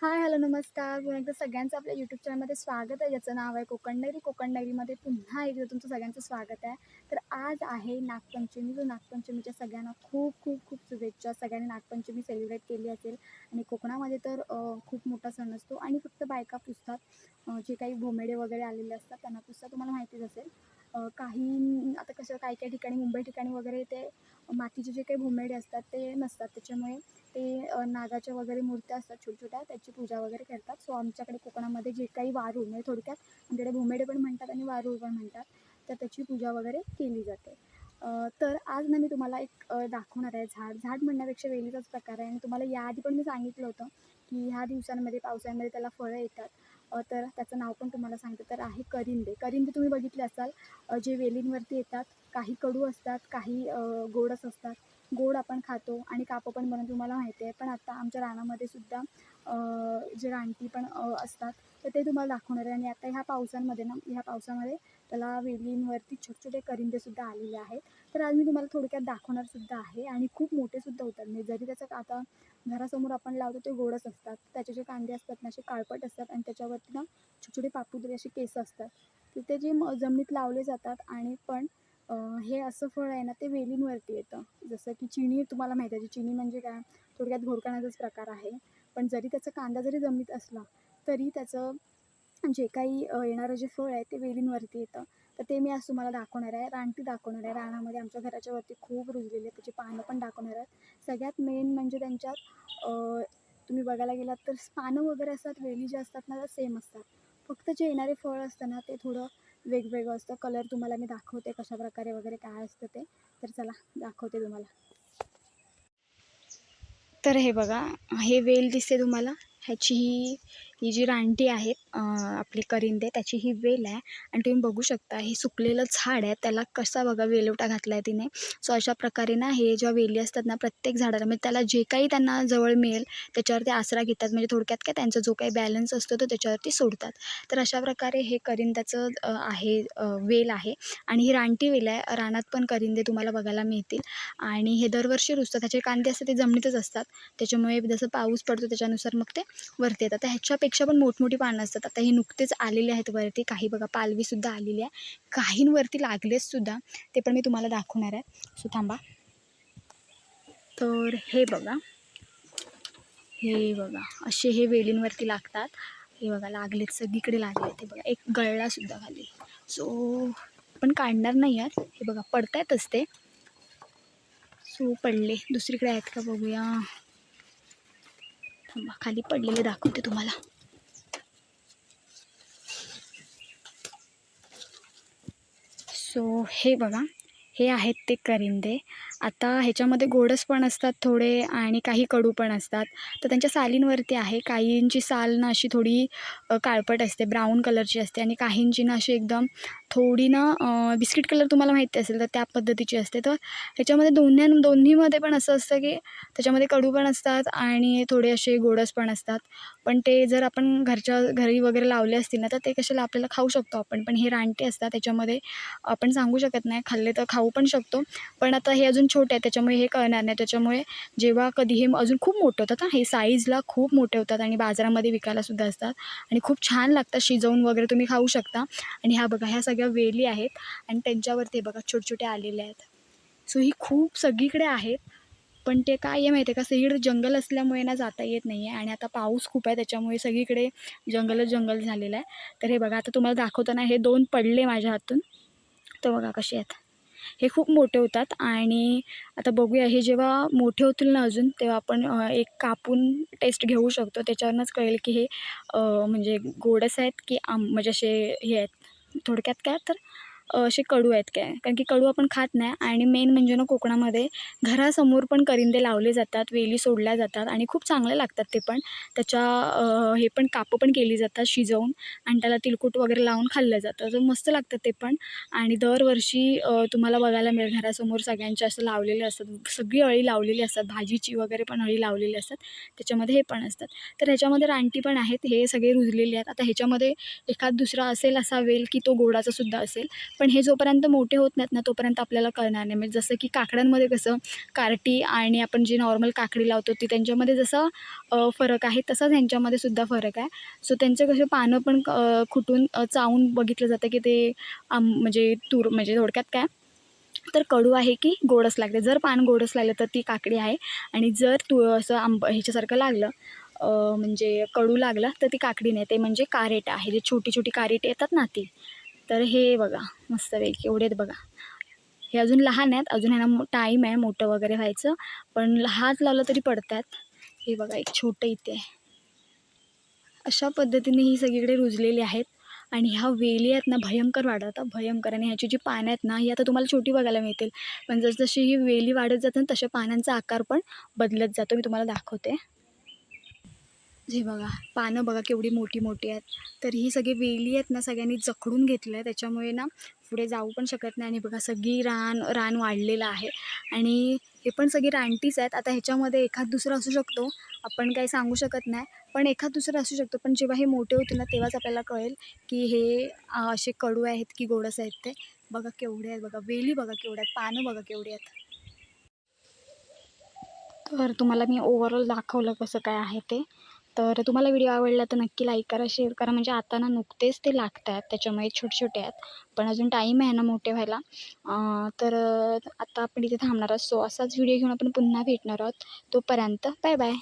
Hi hello नमस्कार. पुन्हा एकदा सगळ्यांचं आपल्या यूट्यूब चॅनलमध्ये स्वागत आहे. ज्याचं नाव आहे कोकण डायरी कोकण डायरीमध्ये पुन्हा एकदा तुमचं सगळ्यांचं स्वागत आहे. तर आज आहे नागपंचमी. जो नागपंचमीच्या सगळ्यांना खूप खूप खूप शुभेच्छा. सगळ्यांनी नागपंचमी सेलिब्रेट केली असेल. आणि कोकणामध्ये तर खूप मोठा सण असतो. आणि फक्त बायका पुसतात. जे काही भोमेडे वगैरे आलेले असतात त्यांना पुसतात. तुम्हाला माहितीच असेल. काही आता कसं काही काही ठिकाणी मुंबई ठिकाणी वगैरे ते मातीचे जे काही भुमेडे असतात ते नसतात. त्याच्यामुळे ते नागाच्या वगैरे मूर्त्या असतात छोट्या छोट्या त्याची पूजा वगैरे करतात. सो आमच्याकडे कोकणामध्ये जे काही वारूळ म्हणजे थोडक्यात आमच्याकडे भुमेडे पण म्हणतात आणि वारूळ पण म्हणतात. तर त्याची पूजा वगैरे केली जाते. तर आज ना मी तुम्हाला एक दाखवणार आहे झाड. झाड म्हणण्यापेक्षा वेलीचाच प्रकार आहे. आणि तुम्हाला याआधी पण मी सांगितलं होतं की ह्या दिवसांमध्ये पावसाळ्यामध्ये त्याला फळं येतात. तर त्याचं नाव पण तुम्हाला सांगते. तर आहे करिंदे. करिंदे तुम्ही बघितले असाल जे वेलींवरती येतात. काही कडू असतात काही गोडस गोडच असतात. गोड आपण खातो आणि कापं पण बनवतो तुम्हाला माहिती आहे. पण आत्ता आमच्या रानामध्ये सुद्धा जे रानटी पण असतात तर ते तुम्हाला दाखवणार आहे. आणि आता ह्या पावसांमध्ये ना ह्या पावसामध्ये त्याला वेलींवरती छोटे छोटे करिंदेसुद्धा आलेले आहेत. तर आज मी तुम्हाला थोडक्यात दाखवणारसुद्धा आहे आणि खूप मोठेसुद्धा होतात म्हणजे जरी त्याचं आता घरासमोर आपण लावतो ते गोडच असतात. त्याचे जे कांदे असतात ना असे काळपट असतात आणि त्याच्यावरती ना छोटे छोटे पापुद्रे असे केस असतात. तर ते जे म- जमिनीत लावले जातात आणि पण हे असं फळ आहे ना ते वेलींवरती येतं. जसं की चिनी तुम्हाला माहिती आहे चिनी म्हणजे काय? थोडक्यात घोरकण्याचाच प्रकार आहे. पण जरी त्याचा कांदा जरी जमिनीत असला तरी त्याचं जे काही येणारं जे फळ आहे ते वेलींवरती येतं. तर ते मी आज तुम्हाला दाखवणार आहे. रानटी दाखवणार आहे. रानामध्ये आमच्या घराच्या वरती खूप रुजलेले त्याची पानं पण दाखवणार आहेत. सगळ्यात मेन म्हणजे त्यांच्यात तुम्ही बघायला गेलात तर पानं वगैरे असतात वेली जे असतात ना त्या सेम असतात. फक्त जे येणारे फळ असतं ना ते थोडं वेगवेगळं असतं. कलर तुम्हाला मी दाखवते कशा प्रकारे वगैरे काय असतं ते. तर चला दाखवते तुम्हाला. तर हे बघा हे वेल दिसते तुम्हाला. ह्याची ही ही जी रानटी आहेत आपली करिंदे त्याची ही वेल आहे. आणि तुम्ही बघू शकता हे सुकलेलं झाड आहे. त्याला कसा बघा वेलवटा घातला आहे तिने. सो अशा प्रकारे ना हे ज्या वेली असतात ना प्रत्येक झाडाला म्हणजे त्याला जे काही त्यांना जवळ मिळेल त्याच्यावरती आसरा घेतात. म्हणजे थोडक्यात काय त्यांचा जो काही बॅलन्स असतो तो त्याच्यावरती सोडतात. तर अशा प्रकारे हे करिंद्याचं आहे वेल आहे. आणि ही रानटी वेल आहे. रानात पण करिंदे तुम्हाला बघायला मिळतील. आणि हे दरवर्षी रुजतात. त्याचे कांदे असतात ते जमिनीतच असतात. त्याच्यामुळे जसं पाऊस पडतो त्याच्यानुसार मग ते वरती येतात. तर ह्याच्यापेक्षा पण मोठमोठी पानं असतात. आता हे नुकतेच आलेले आहेत वरती. काही बघा पालवीसुद्धा आलेली आहे. काहींवरती लागलेच सुद्धा. ते पण मी तुम्हाला दाखवणार आहे. सो थांबा. तर हे बघा. हे बघा. असे हे वेलींवरती लागतात. हे बघा लागलेत. सगळीकडे लागले ते बघा एक गळलासुद्धा खाली. सो पण काढणार नाही यार हे बघा पडतायत ते. सो पडले. दुसरीकडे आहेत का बघूया. थांबा खाली पडलेले दाखवते तुम्हाला. सो हे बघा हे आहेत ते करिंदे. आता ह्याच्यामध्ये गोडस पण असतात थोडे आणि काही कडू पण असतात. तर त्यांच्या सालींवरती आहे. काहींची साल ना अशी थोडी काळपट असते ब्राऊन कलरची असते आणि काहींची ना अशी एकदम थोडी ना बिस्किट कलर तुम्हाला माहिती असेल तर त्या पद्धतीची असते. तर ह्याच्यामध्ये दोन्ही दोन्हीमध्ये पण असं असतं की त्याच्यामध्ये कडू पण असतात आणि थोडे असे गोडस पण असतात. पण ते जर आपण घरच्या घरी वगैरे लावले असतील ना तर ते कशाला आपल्याला खाऊ शकतो आपण. पण हे रानटे असतात. त्याच्यामध्ये आपण सांगू शकत नाही. खाल्ले तर खाऊ पण शकतो. पण आता हे अजून छोटे आहेत त्याच्यामुळे हे कळणार नाही. त्याच्यामुळे जेव्हा कधी हे अजून खूप मोठे होतात ना हे साईजला खूप मोठे होतात आणि बाजारामध्ये विकायलासुद्धा असतात. आणि खूप छान लागतात शिजवून वगैरे तुम्ही खाऊ शकता. आणि ह्या बघा ह्या सगळ्या वेली आहेत आणि त्यांच्यावरती बघा छोटे छोटे आलेले आहेत. सो ही खूप सगळीकडे आहेत पण ते काय आहे माहिती आहे का? सगळीकडे जंगल असल्यामुळे ना जाता येत नाही आहे आणि आता पाऊस खूप आहे त्याच्यामुळे सगळीकडे जंगलच जंगल झालेलं आहे. तर हे बघा आता तुम्हाला दाखवताना हे दोन पडले माझ्या हातून. तर बघा कसे आहेत. हे खूप मोठे होतात. आणि आता बघूया हे जेव्हा मोठे होतील ना अजून तेव्हा आपण एक कापून टेस्ट घेऊ शकतो. त्याच्यावरूनच कळेल की हे म्हणजे गोडस आहेत की आम म्हणजे असे हे आहेत. थोडक्यात काय तर? असे कडू आहेत काय? कारण की कडू आपण खात नाही आणि मेन म्हणजे ना कोकणामध्ये घरासमोर पण करिंदे लावले जातात वेली सोडल्या जातात आणि खूप चांगले लागतात ते पण. त्याच्या हे पण कापं पण केली जातात शिजवून आणि त्याला तिलकुट वगैरे लावून खाल्लं जातं. तर मस्त लागतं ते पण. आणि दरवर्षी तुम्हाला बघायला मिळेल घरासमोर सगळ्यांच्या असं लावलेले असतात. सगळी अळी लावलेली असतात. भाजीची वगैरे पण अळी लावलेली असतात. त्याच्यामध्ये हे पण असतात. तर ह्याच्यामध्ये रानटी पण आहेत. हे सगळे रुजलेले आहेत. आता ह्याच्यामध्ये एखाद दुसरा असेल असा वेल की तो गोडाचा सुद्धा असेल. पण हे जोपर्यंत मोठे होत नाहीत ना तोपर्यंत आपल्याला कळणार नाही. म्हणजे जसं की काकड्यांमध्ये कसं कार्टी आणि आपण जी नॉर्मल काकडी लावतो ती त्यांच्यामध्ये जसं फरक आहे तसाच ह्यांच्यामध्ये सुद्धा फरक आहे. सो त्यांचे कसे पानं पण खुटून चावून बघितलं जातं की ते आम म्हणजे तूर म्हणजे थोडक्यात काय? तर कडू आहे की गोडस लागते. जर पान गोडस लागलं तर ती काकडी आहे. आणि जर तू असं आंब ह्याच्यासारखं लागलं म्हणजे कडू लागलं तर ती काकडी नाही. ते म्हणजे कारेट आहे. जे छोटी छोटी कारेट येतात ना ती. तर हे बघा मस्तपैकी एवढे आहेत बघा. हे अजून लहान आहेत अजून ह्यांना टाईम आहे मोठं वगैरे व्हायचं. पण हात लावलं तरी पडतात. हे बघा एक छोटं इथे. आहे अशा पद्धतीने ही सगळीकडे रुजलेली आहेत. आणि ह्या वेली आहेत ना भयंकर वाढतात भयंकर. आणि ह्याची जी पानं आहेत ना ही आता तुम्हाला छोटी बघायला मिळतील. पण जसजशी ही वेली वाढत जातात ना तशा पानांचा आकार पण बदलत जातो. मी तुम्हाला दाखवते. हे बघा पानं बघा केवढी मोठी मोठी आहेत. तर ही सगळी वेली आहेत ना सगळ्यांनी जखडून घेतलं आहे. त्याच्यामुळे ना पुढे जाऊ पण शकत नाही. आणि बघा सगळी रान रान वाढलेलं आहे. आणि हे पण सगळी रानटीच आहेत. आता ह्याच्यामध्ये एखाद दुसरं असू शकतो. आपण काही सांगू शकत नाही. पण एखाद दुसरं असू शकतो. पण जेव्हा हे मोठे होतील ना तेव्हाच आपल्याला कळेल की हे असे कडू आहेत की गोडस आहेत ते. बघा केवढे आहेत. बघा वेली बघा केवढ्या आहेत. पानं बघा केवढी आहेत. तर तुम्हाला मी ओव्हरऑल दाखवलं कसं काय आहे ते. तर तुम्हाला व्हिडिओ आवडला तर नक्की लाईक करा शेअर करा. म्हणजे आता ना नुकतेच ते लागत आहेत त्याच्यामुळे छोटे छोटे आहेत. पण अजून टाईम आहे ना मोठे व्हायला. तर आता आपण इथे थांबणार आहोत. सो असाच व्हिडिओ घेऊन आपण पुन्हा भेटणार आहोत. तोपर्यंत बाय बाय